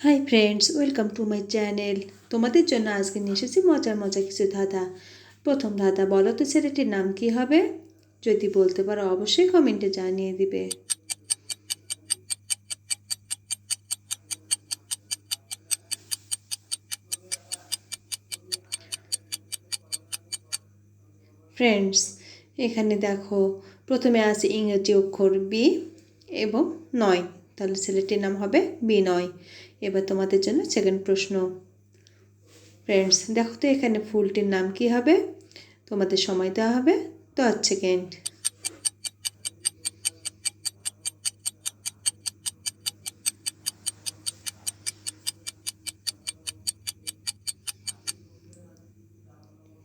Hi friends welcome to my channel তোমাদের জন্য আজকে নিয়ে এসেছি মজার মজার কিছু ধাঁধা। প্রথম ধাঁধা বলো তো ছেলেটির নাম কি হবে? যদি বলতে পারো অবশ্যই কমেন্টে জানিয়ে দিবে। ফ্রেন্ডস এখানে দেখো, প্রথমে আছে ইংরেজি অক্ষর বি এবং নয়। তাহলে ছেলেটির নাম হবে বিনয়। এবার তোমাদের জন্য সেকেন্ড প্রশ্ন। ফ্রেন্ডস দেখো তো এখানে ফুলটির নাম কি হবে? তোমাদের সময় দেওয়া হবে। দশ সেকেন্ড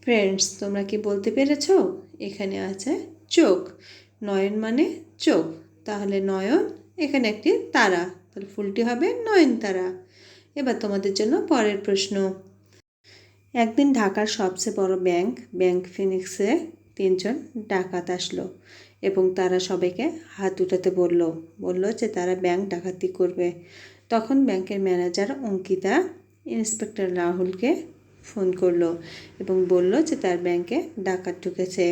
ফ্রেন্ডস তোমরা কি বলতে পেরেছ? এখানে আছে চোখ। নয়ন মানে চোখ। তাহলে নয়ন, এখানে একটি তারা। তাহলে ফুলটি হবে নয়নতারা। এবার তোমাদের জন্য পরের প্রশ্ন। একদিন ঢাকার সবচেয়ে বড় ব্যাংক ব্যাংক ফিনিক্সে তিনজন ডাকাত আসলো এবং তারা সবাইকে হাত উঠাতে বলল বলল যে তারা ব্যাংক ডাকাতি করবে। তখন ব্যাংকের ম্যানেজার অঙ্কিতা, ইন্সপেক্টর রাহুলকে ফোন করল এবং বলল যে তার ব্যাংকে ডাকাত ঢুকেছে।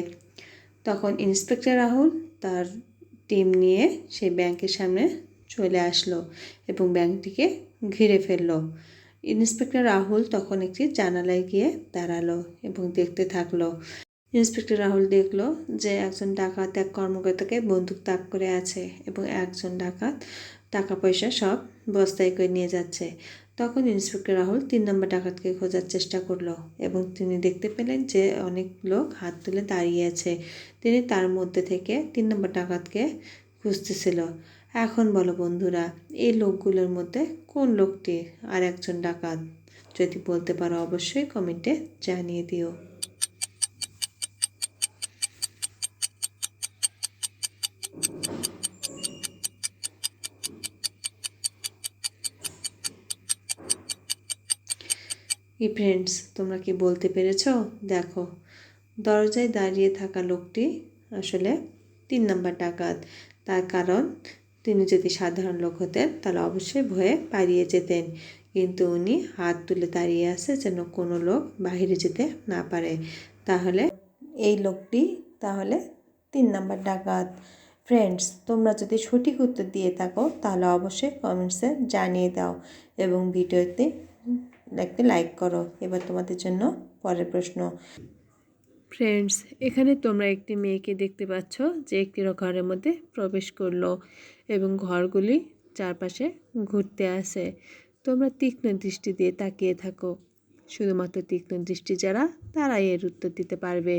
তখন ইন্সপেক্টর রাহুল তার টিম নিয়ে সেই ব্যাংকের সামনে চলে আসলো এবং ব্যাংকটিকে ঘিরে ফেলল। ইন্সপেক্টর রাহুল তখন একটি জানালায় গিয়ে দাঁড়াল এবং দেখতে থাকল। ইন্সপেক্টর রাহুল দেখল যে একজন ডাকাত এক কর্মকর্তাকে বন্দুক তাক করে আছে এবং একজন ডাকাত টাকা পয়সা সব বস্তায় করে নিয়ে যাচ্ছে। তখন ইন্সপেক্টর রাহুল তিন নম্বর ডাকাতকে খোঁজার চেষ্টা করল এবং তিনি দেখতে পেলেন যে অনেক লোক হাত তুলে দাঁড়িয়ে আছে। তিনি তার মধ্যে থেকে তিন নম্বর ডাকাতকে খুঁজতেছিল। এখন বলো বন্ধুরা, এই লোকগুলোর মধ্যে কোন লোকটি আর একজন ডাকাত? যদি বলতে পারো অবশ্যই কমেন্টে জানিয়ে দিও। ই ফ্রেন্ডস, তোমরা কি বলতে পেরেছ? দেখো, দরজায় দাঁড়িয়ে থাকা লোকটি আসলে তিন নম্বর ডাকাত। তার কারণ তিনি যদি সাধারণ লোক হতেন, তাহলে অবশ্যই ভয়ে পালিয়ে যেতেন। কিন্তু উনি হাত তুলে দাঁড়িয়ে আছে যেন কোনো লোক বাহিরে যেতে না পারে। তাহলে এই লোকটি তাহলে তিন নাম্বার ডাকাত। ফ্রেন্ডস তোমরা যদি সঠিক উত্তর দিয়ে থাকো, তাহলে অবশ্যই কমেন্টসে জানিয়ে দাও এবং ভিডিওতে একটি লাইক করো। এবার তোমাদের জন্য পরের প্রশ্ন। ফ্রেন্ডস এখানে তোমরা একটি মেয়েকে দেখতে পাচ্ছ যে একটি ঘরের মধ্যে প্রবেশ করল এবং ঘরগুলি চারপাশে ঘুরতে আসে। তোমরা তীক্ষ্ণ দৃষ্টি দিয়ে তাকিয়ে থাকো। শুধুমাত্র তীক্ষ্ণ দৃষ্টি যারা, তারাই এর উত্তর দিতে পারবে।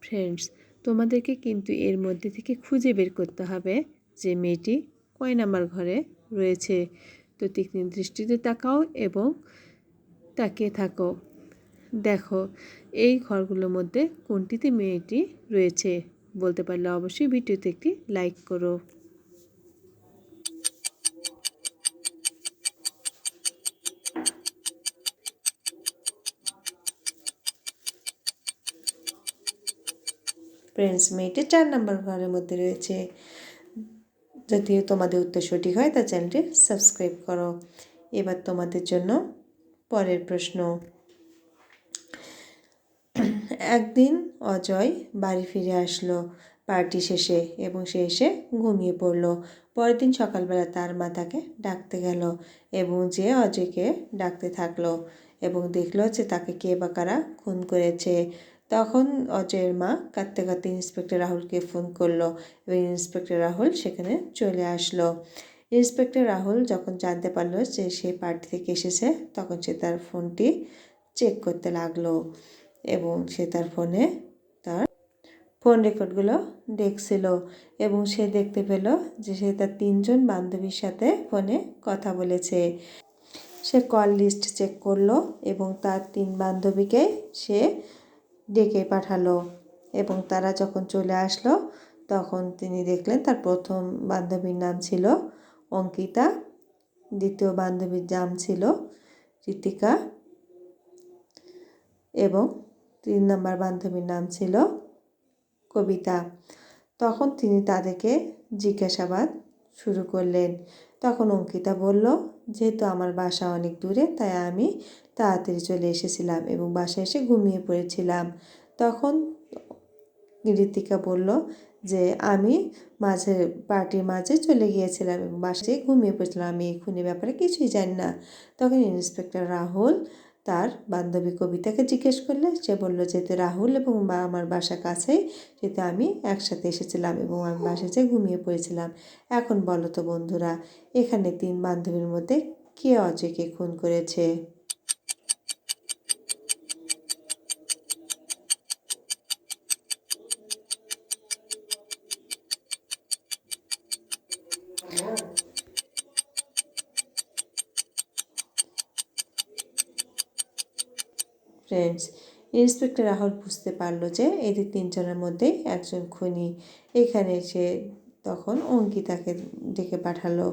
ফ্রেন্ডস তোমাদেরকে কিন্তু এর মধ্যে থেকে খুঁজে বের করতে হবে যে মেয়েটি কয় নাম্বার ঘরে রয়েছে। তো তীক্ষ্ণ দৃষ্টিতে তাকাও এবং তাকিয়ে থাকো। দেখো এই ঘরগুলোর মধ্যে কোনটিতে মেয়েটি রয়েছে বলতে পারলে অবশ্যই ভিডিওতে একটি লাইক করো। ফ্রেন্ডস মেয়েটি চার নম্বর ঘরের মধ্যে রয়েছে। যদি তোমাদের উত্তর সঠিক হয়, তা চ্যানেলটি সাবস্ক্রাইব করো। এবার তোমাদের জন্য পরের প্রশ্ন। একদিন অজয় বাড়ি ফিরে আসলো। পার্টি শেষে এবং সে এসে ঘুমিয়ে পড়ল। পরের দিন সকালবেলা তার মা তাকে ডাকতে গেল এবং যে অজয়কে ডাকতে থাকল এবং দেখল যে তাকে কে বা কারা খুন করেছে। তখন অজয়ের মা কাঁদতে কাঁদতে ইন্সপেক্টর রাহুলকে ফোন করল এবং ইন্সপেক্টর রাহুল সেখানে চলে আসলো। ইন্সপেক্টর রাহুল যখন জানতে পারল যে সে পার্টি থেকে এসেছে তখন সে তার ফোনটি চেক করতে লাগল। এবং সে তার ফোনে তার ফোন রেকর্ডগুলো দেখছিল এবং সে দেখতে পেল যে সে তার তিনজন বান্ধবীর সাথে ফোনে কথা বলেছে। সে কল লিস্ট চেক করল এবং তার তিন বান্ধবীকে সে ডেকে পাঠালো এবং তারা যখন চলে আসলো তখন তিনি দেখলেন তার প্রথম বান্ধবীর নাম ছিল অঙ্কিতা, দ্বিতীয় বান্ধবীর নাম ছিল ঋতিকা এবং তিন নম্বর বান্ধবীর নাম ছিল কবিতা। তখন তিনি তাদেরকে জিজ্ঞাসাবাদ শুরু করলেন। তখন অঙ্কিতা বলল, যেহেতু আমার বাসা অনেক দূরে, তাই আমি তাড়াতাড়ি চলে এসেছিলাম এবং বাসায় এসে ঘুমিয়ে পড়েছিলাম। তখন ঋতিকা বলল যে, আমি মাঝে, পার্টির মাঝে চলে গিয়েছিলাম এবং বাসায় ঘুমিয়ে পড়েছিলাম। আমি খুনের ব্যাপারে কিছুই জানি না। তখন ইন্সপেক্টর রাহুল তার বান্ধবী কবিতাকে জিজ্ঞেস করলে সে বলল যেহেতু রাহুল এবং মা আমার বাসা কাছেই যেহেতু আমি একসাথে এসেছিলাম এবং আমি বাসায় যেয়ে ঘুমিয়ে পড়েছিলাম। এখন বলো তো বন্ধুরা, এখানে তিন বান্ধবীর মধ্যে কে অজয়কে খুন করেছে? ফ্রেন্ডস ইন্সপেক্টর রাহুল বুঝতে পারল যে এদের তিনজনের মধ্যেই একজন খুনি। এখানে সে তখন অঙ্কিতাকে ডেকে পাঠালো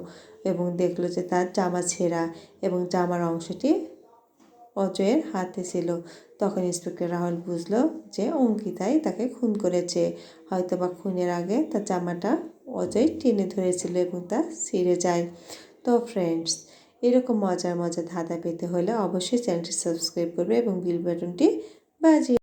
এবং দেখল যে তার জামা ছেঁড়া এবং জামার অংশটি অজয়ের হাতে ছিল। তখন ইন্সপেক্টর রাহুল বুঝলো যে অঙ্কিতাই তাকে খুন করেছে। হয়তো বা খুনের আগে তার জামাটা অজয় টেনে ধরেছিল এবং তা ছিঁড়ে যায়। তো ফ্রেন্ডস এরকম মজার মজার ধাঁধা পেতে হলে অবশ্যই চ্যানেলটি সাবস্ক্রাইব করবে এবং বিল বাটনটি বাজিয়ে